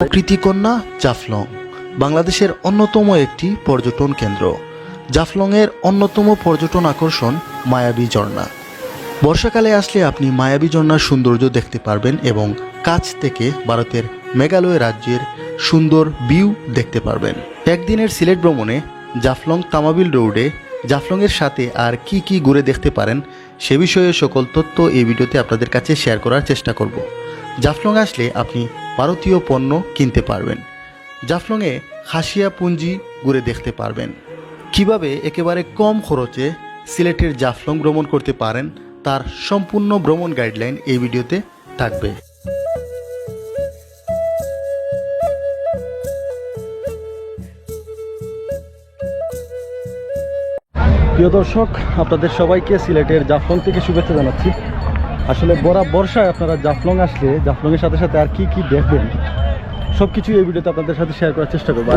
প্রকৃতিকন্যা জাফলং, বাংলাদেশের অন্যতম একটি পর্যটন কেন্দ্র। জাফলংয়ের অন্যতম পর্যটন আকর্ষণ মায়াবী ঝর্ণা। বর্ষাকালে আসলে আপনি মায়াবী ঝর্ণার সৌন্দর্য দেখতে পারবেন এবং কাছ থেকে ভারতের মেঘালয় রাজ্যের সুন্দর ভিউ দেখতে পারবেন। একদিনের সিলেট ভ্রমণে জাফলং তামাবিল রোডে জাফলংয়ের সাথে আর কি কি ঘুরে দেখতে পারেন, সে বিষয়ে সকল তথ্য এই ভিডিওতে আপনাদের কাছে শেয়ার করার চেষ্টা করব। জাফলং আসলে আপনি ভারতীয় পণ্য কিনতে পারবেন। জাফলংয়ে খাসিয়া পুঞ্জি ঘুরে দেখতে পারবেন। কীভাবে একেবারে কম খরচে সিলেটের জাফলং ভ্রমণ করতে পারেন, তার সম্পূর্ণ ভ্রমণ গাইডলাইন এই ভিডিওতে থাকবে। প্রিয় দর্শক, আপনাদের সবাইকে সিলেটের জাফলং থেকে শুভেচ্ছা জানাচ্ছি। আসলে বরা বর্ষায় আপনারা জাফলং আসলে জাফলংয়ের সাথে সাথে আর কি কি দেখবেন সব কিছু এই ভিডিওতে আপনাদের সাথে শেয়ার করার চেষ্টা করব।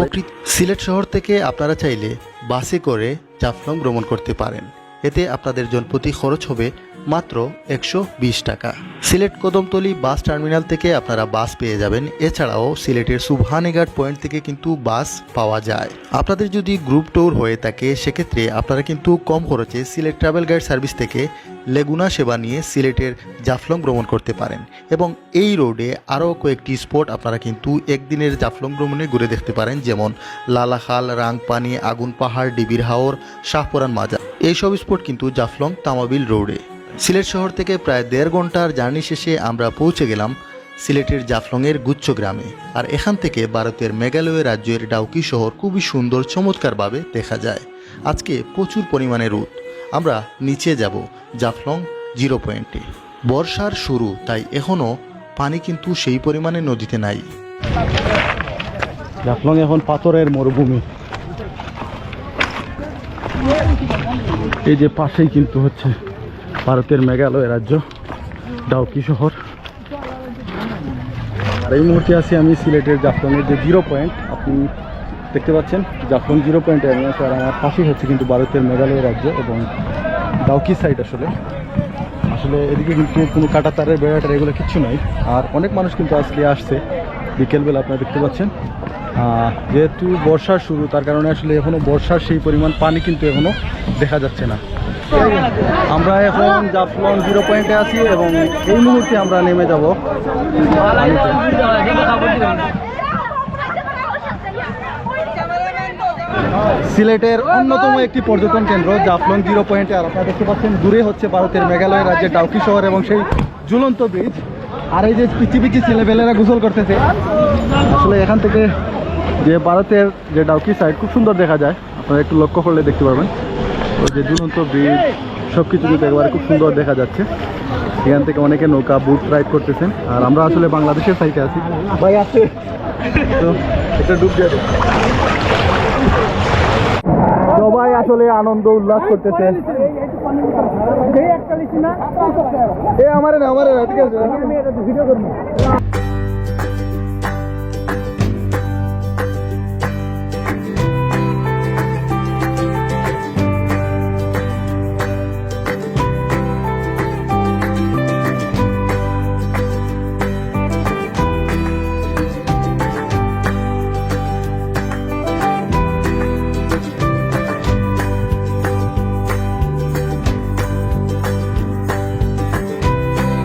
সিলেট শহর থেকে আপনারা চাইলে বাসে করে জাফলং ভ্রমণ করতে পারেন। এতে আপনাদের জন প্রতি খরচ হবে মাত্র একশো বিশ টাকা। সিলেট কদমতলি বাস টার্মিনাল থেকে আপনারা বাস পেয়ে যাবেন। এছাড়াও সিলেটের সুবহানিঘাট পয়েন্ট থেকে কিন্তু বাস পাওয়া যায়। আপনাদের যদি গ্রুপ ট্যুর হয়ে থাকে, সেক্ষেত্রে আপনারা কিন্তু কম খরচে সিলেট ট্রাভেল গাইড সার্ভিস থেকে লেগুনা সেবা নিয়ে সিলেটের জাফলং ভ্রমণ করতে পারেন। এবং এই রোডে আরও কয়েকটি স্পট আপনারা কিন্তু একদিনের জাফলং ভ্রমণে ঘুরে দেখতে পারেন, যেমন লালাখাল, রাংপানি, আগুন পাহাড়, ডিবির হাওর, শাহপুরান মাজার। এইসব স্পট কিন্তু জাফলং তামাবিল রোডে। সিলেট শহর থেকে প্রায় দেড় ঘণ্টার জার্নি শেষে আমরা পৌঁছে গেলাম সিলেটের জাফলংয়ের গুচ্ছ গ্রামে। আর এখান থেকে ভারতের মেঘালয় রাজ্যের ডাউকি শহর খুবই সুন্দর, চমৎকারভাবে দেখা যায়। আজকে প্রচুর পরিমাণে রোদ। আমরা নিচে যাব জাফলং জিরো পয়েন্টে। বর্ষার শুরু, তাই এখনও পানি কিন্তু সেই পরিমাণে নদীতে নাই। জাফলং এখন পাথরের মরুভূমি। এই যে পাশেই কিন্তু হচ্ছে। ভারতের মেঘালয় রাজ্য, ডাউকি শহর। আর এই মুহূর্তে আছি আমি সিলেটের জাফলংয়ের যে জিরো পয়েন্ট আপনি দেখতে পাচ্ছেন, জাফলং জিরো পয়েন্টে আমি আছি, আর আমার পাশেই হচ্ছে কিন্তু ভারতের মেঘালয় রাজ্য এবং ডাউকি সাইড আসলে। আসলে এদিকে কিন্তু কোনো কাটা তারের বেড়াটার এগুলো কিচ্ছু নাই। আর অনেক মানুষ কিন্তু আজকে আসছে, বিকেলবেলা আপনারা দেখতে পাচ্ছেন। যেহেতু বর্ষার শুরু, তার কারণে আসলে এখনও বর্ষার সেই পরিমাণ পানি কিন্তু এখনও দেখা যাচ্ছে না। আমরা এখন জাফলং জিরো পয়েন্টে আছি এবং এই মুহূর্তে আমরা নেমে যাব। সিলেটের অন্যতম একটি পর্যটন কেন্দ্র, জাফলং জিরো পয়েন্টে আর আপনারা দেখতে পাচ্ছেন, দূরে হচ্ছে ভারতের মেঘালয় রাজ্যের ডাউকি শহর এবং সেই ঝুলন্ত ব্রিজ আর এই যে পিচি পিচি ছেলেবেলেরা গোসল করতেছে, আসলে এখান থেকে যে ভারতের যে ডাউকি সাইড খুব সুন্দর দেখা যায়। আপনারা একটু লক্ষ্য করলে দেখতে পারবেন। ওই যে ঝুলন্ত ব্রিজ সব কিছু কিন্তু একেবারে খুব সুন্দর দেখা যাচ্ছে। এখান থেকে অনেকে নৌকা বুট রাইড করতেছেন। আর আমরা আসলে বাংলাদেশের সাইডে আছি। ভাই আছে। তো এটা ডুব দিয়ে। সবাই আসলে আনন্দ উল্লাস করতেছে। এ আমারে না আমারে না ঠিক আছে।